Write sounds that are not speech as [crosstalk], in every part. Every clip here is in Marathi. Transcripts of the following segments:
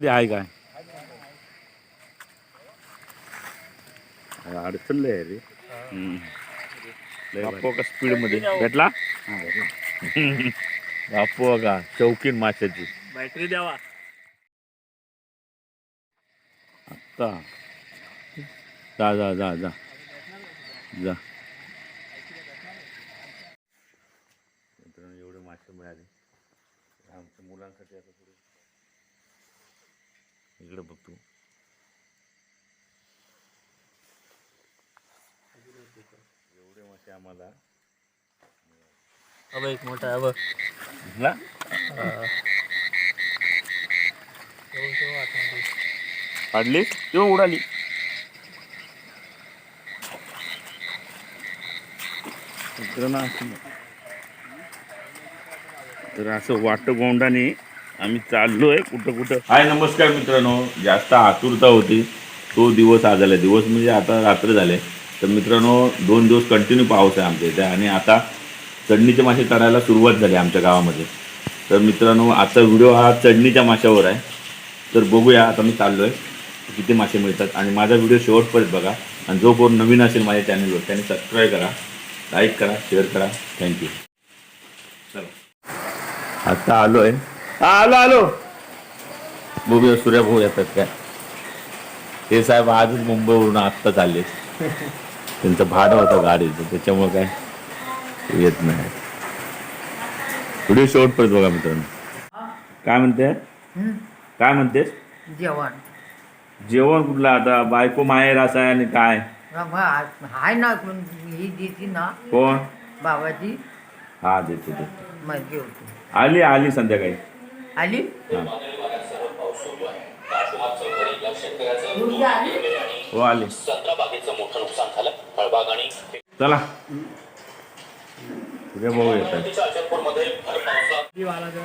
आहे काय अरे अडचण लय रे बापू का स्पीडमध्ये भेटला बापू का शौकीन माशाची बॅटरी द्यावा आत्ता जा जा जा जा जा मित्रांनो एवढे मासे मिळाले आमच्या मुलांसाठी आता थोडे इकडे बघतो एवढे मासे आम्हाला. अब एक मोठा बघ. दिसला काढली तेव्हा उडाली. तर असं वाट गोंडाने आम्ही चाललोय कुठं कुठं. हाय नमस्कार मित्रांनो. जास्त आतुरता होती. तो दिवस आज आला. दिवस म्हणजे आता रात्र झाले. तर मित्रांनो दोन दिवस कंटिन्यू पाऊस आहे आमच्या इथे. आणि आता चढणीचे मासे चढायला सुरुवात झाली आमच्या गावामध्ये. तर मित्रांनो आजचा व्हिडिओ हा चढणीच्या माशावर आहे. तर बघूया आता मी चाललो आहे किती मासे मिळतात. आणि माझा व्हिडिओ शेवटपर्यंत बघा. आणि जो कोण नवीन असेल माझ्या चॅनलवर त्याने सबस्क्राईब करा लाईक करा शेअर करा. थँक्यू चला. आता आलो आहे आलो आलो. बघूया सूर्या भाऊ येतात काय? ते साहेब आजच मुंबईवरून आत्ता चालले त्यांचं भाडं होतं गाडीचं त्याच्यामुळे काय येत नाही. व्हिडिओ शेवटपर्यंत बघा मित्रांनो. काय म्हणते? काय म्हणतेस? जेवण. जेवण कुठलं आता? बायको माहेर असं आहे आणि काय? हाय ना ही देती ना. कोण? बाबाची हा देते देते. मग जेवतो आली आली संध्याकाळी. आली? हा. हो आली. संत्राबागेचं मोठं नुकसान झालं. फळबाग आणि चला. उद्या बघू येतात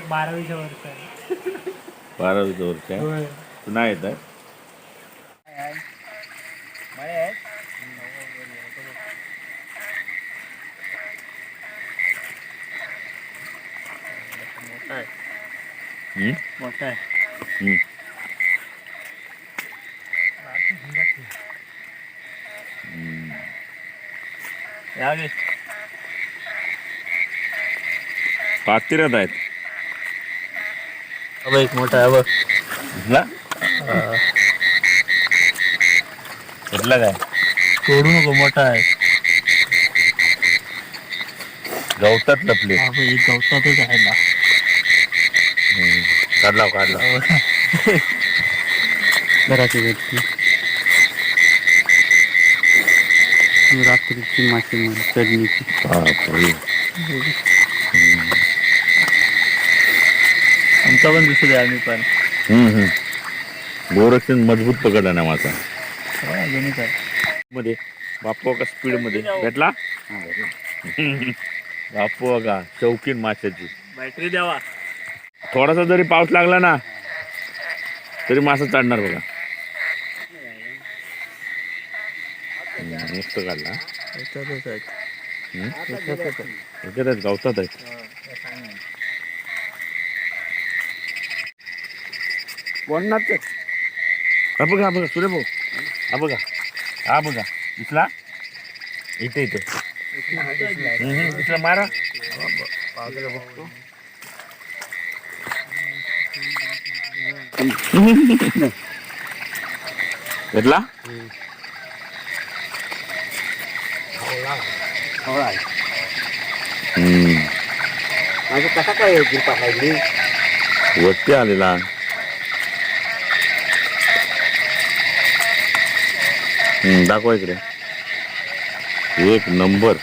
बारावीच्या वरच आहे. बारावी जवळच्या तू नाही येत आहे. मोठा आहे आहेत अब एक मोठा आहे बघ कुठला कुठला काय सोडू नको मोठा आहे गवतात लपले गवतातच आहे ना काढला काढला. [laughs] घराची व्यक्ती. रात्रीची मासे चढणीची. आमचा पण दिसू द्या आम्ही पण. हम्म हम्म. गोरक्षण मजबूत पकडला ना माझा. मध्ये. बापू का स्पीडमध्ये. भेटला? बापू का? शौकीन माशाची. बॅटरी द्यावा. थोडासा जरी पाऊस लागला ना तरी मासा चढणार बघा. मस्त काढला. आहेत. आहे. आहेत. गावतात आहेत. हा बघा हा बघा सूर्य भाऊ. हा बघा हा बघा. दिसला इथे इथे. हम्म, हम्म, दिसला भेटला? हम्म. माझं कसा काय पाहायली वरती आलेला. हम्म, दाखवा इकडे. एक नंबर.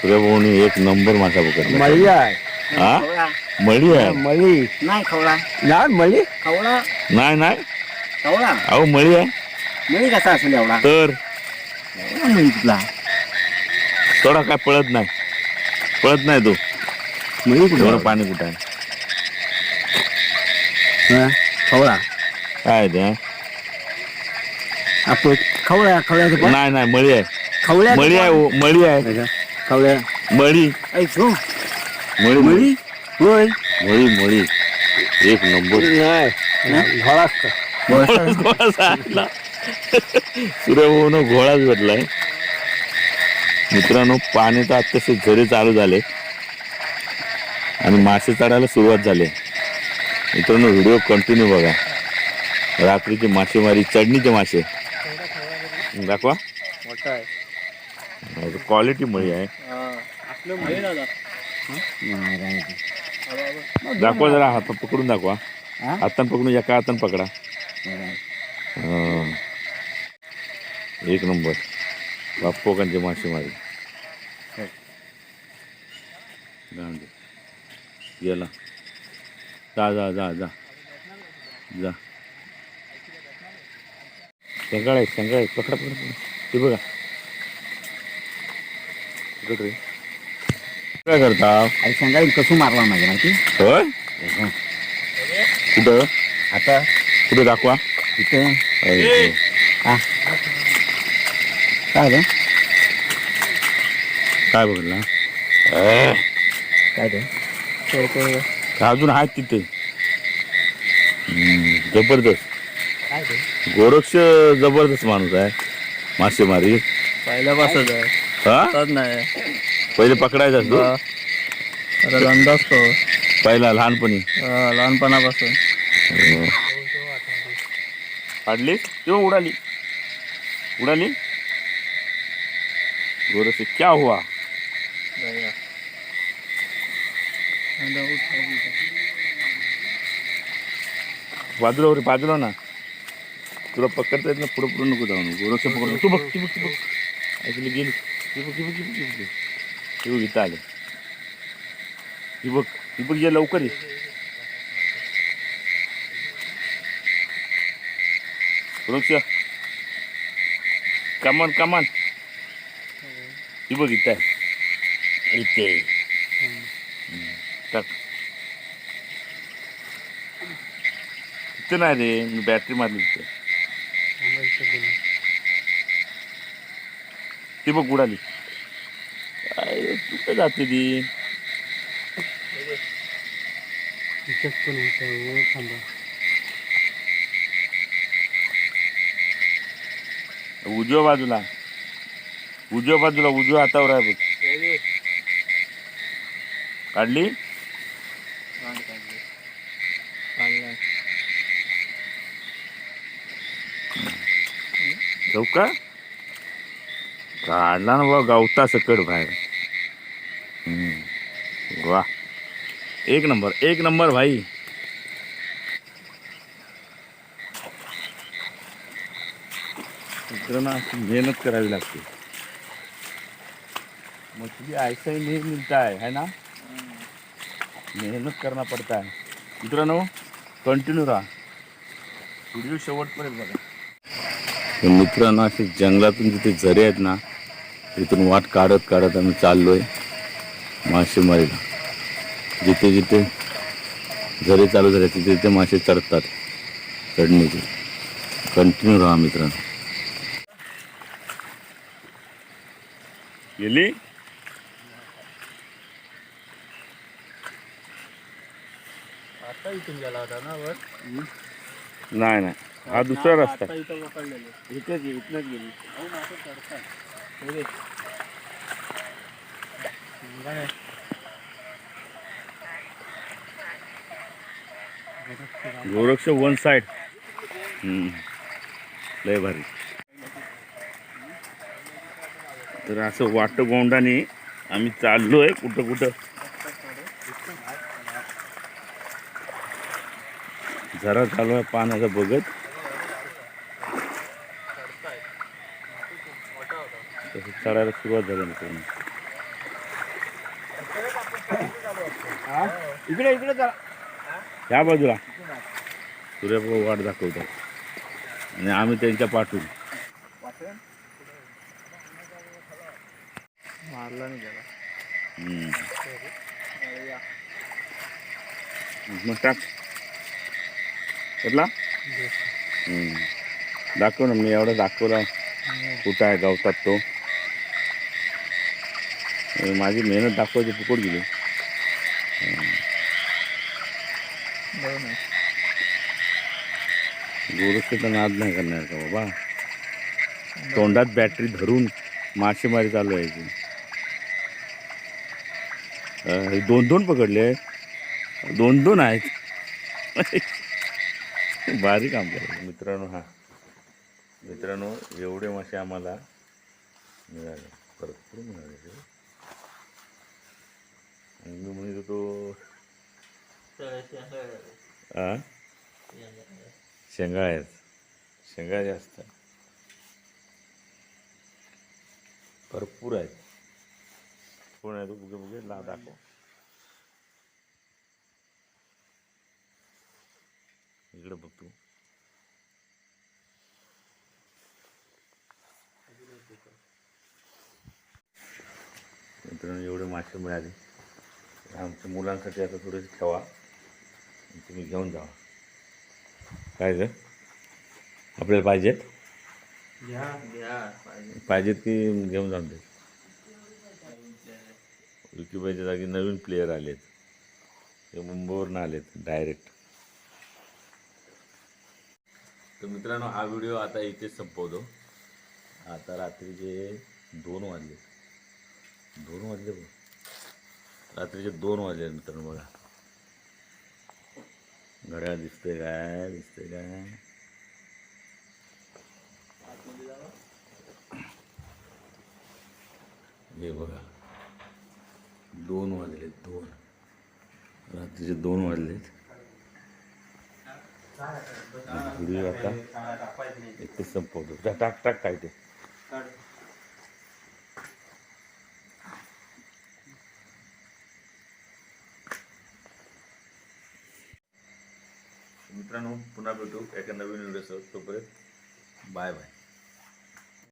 सूर्यभाऊनी एक नंबर मासा पकडला हा? मळी आहे मळी नाही खवळा नाही मळी खवळा नाही नाही खवळा अहो मळी आहे मळी कसा असेल एवढा तर एवढा मळी कुठला थोडा काय पळत नाही पळत नाही तो मळी एवढं पाणी कुठं आहे खवळा काय आहे ते हा? आपण खवळ्या खवळ्याचं नाही नाही मळी आहे खवळ्या मळी आहे हो, मळी आहे खवळ्या मळी ऐक हो मळी मळी होय. मळी मळी. एक नंबर. सूर्यभाऊन घोडाच भेटलाय मित्रांनो पाण्याचा आत्ताशे झरे चालू झाले. आणि मासे चढायला सुरुवात झाली. मित्रांनो व्हिडिओ कंटिन्यू बघा. रात्रीची मासेमारी चढणीचे मासे. दाखवा. क्वालिटी मळी आहे. दाखवा जरा हात पकडून दाखवा? हातान पकडून एका हातान पकडा. हा. एक नंबर. बाप्पोकांची मासेमारी जाऊन दे. गेला जा जा जा जा. जा. शंकाळ आहे शंकाळ आहे पकडा पकडा पकडा. ते बघा. पकड रे? काय करता? आई सांगायला कसं मारला माझ्या माहिती? होय? कुठं? आता? कुठं दाखवा. इथे. अरे, हा. काय रे? काय बघला काय ते अजून आहेत तिथे. हम्म, जबरदस्त. काय ते गोरक्ष जबरदस्त माणूस आहे. मासेमारी. पहिल्यापासून आहे हा? नाही. पहिले पकडायचा असतो? हा. आता धंदा असतो. पहिला लहानपणी? हा, लहानपणापासून. काढली किंवा उडाली. उडाली? गोरक्ष क्या हुआ? बाजूला वर बाजूला ना. तुला पकडता येत ना पुढं पुढं नको जाऊ. गोरक्ष पकडतो तू बघ तू बघ तू बघ. ऐकली गेली. ती बघ ती बघ ती बघ ती बघ. ती बघ इथं आले. ही बघ ही बघ ये लवकर ये. गोरक्ष कमान कमान ही बघ इथं आहे. इथे. टाक. इथे नाही रे मी बॅटरी मारली तिथे ती बघ उडाली. जाते ती उजव्या बाजूला. उजव्या बाजूला उजव्या हातावर आहे बघ. काढली? जाऊ का? काढला ना बा गावता सकट बाहेर हम्म. वा एक नंबर एक नंबर भाई. मित्रांनो मेहनत करावी लागते. मछली ऐसा ही नहीं मिलता है है ना? मेहनत करना पड़ता है. मित्रांनो कंटिन्यू राहा. व्हिडिओ शेवटपर्यंत बघा. तर मित्रांनो असे जंगलातून जिथे झरे आहेत ना तिथून वाट काढत काढत आम्ही चाललोय मासेमारीला. जिथे जिथे झरे चालू झाले तिथे तिथे मासे चढतात चढणीचे कंटिन्यू राहा मित्रांनो. गेली आता इथून गेला होता ना वर? नाही नाही. हा दुसरा रस्ता आता इथं पकडलेले. इथेच इथनच गेली. हे. काय? Goraksh one side. लय भारी। तर असं वाटतं गोंडाने आम्ही आहे कुठं कुठं. जरा चालू आहे पाण्याचा बघत. तसं चढायला सुरुवात झाली मित्रांनो इकडे इकडे चला. या बाजूला. सूर्यप्रभू वाट दाखवतात आणि आम्ही त्यांच्या पाठवून मारला नाही मग टाक. बदला दाखव ना मी एवढा दाखवला. कुठं आहे गावतात तो? माझी मेहनत दाखवायची फुकट गेली. गोरक्षेचा नाद नाही करणार का बाबा? तोंडात बॅटरी धरून मासेमारी चालू आहे ती दोन दोन पकडले. दोन दोन आहेत. भारी काम केलं. मित्रांनो हा. मित्रांनो एवढे मासे आम्हाला मिळाले. भरपूर मिळाले. आणि मी म्हणत होतो आ? शेंगा आहेत. शेंगा जास्त भरपूर आहेत. कोण आहे तो बुगे बुगे ला दाखव. इकडे बघ तू. मित्रांनो एवढे मासे मिळाले. आमच्या मुलांसाठी आता थोडेसे ठेवा. तुम्ही घेऊन जावा काय ग आपल्याला पाहिजेत? घ्या. घ्या पाहिजे. पाहिजेत की घेऊन जाऊन दे? विकीबाईच्या जागी नवीन प्लेयर आलेत. ते मुंबईवरून आलेत डायरेक्ट तर मित्रांनो हा व्हिडिओ आता इथेच संपवतो. आता रात्रीचे दोन वाजले दोन वाजले बघ. रात्रीचे दोन वाजले मित्रांनो बघा. घड्याळ दिसतंय काय दिसतंय काय हे बघा दोन वाजलेत दोन रात्रीचे दोन वाजलेत व्हिडिओ आता इथे संपवतो टाक टाक काय ते मित्रांनो पुन्हा भेटू एका नवीन व्हिडिओसह तोपर्यंत. Bye bye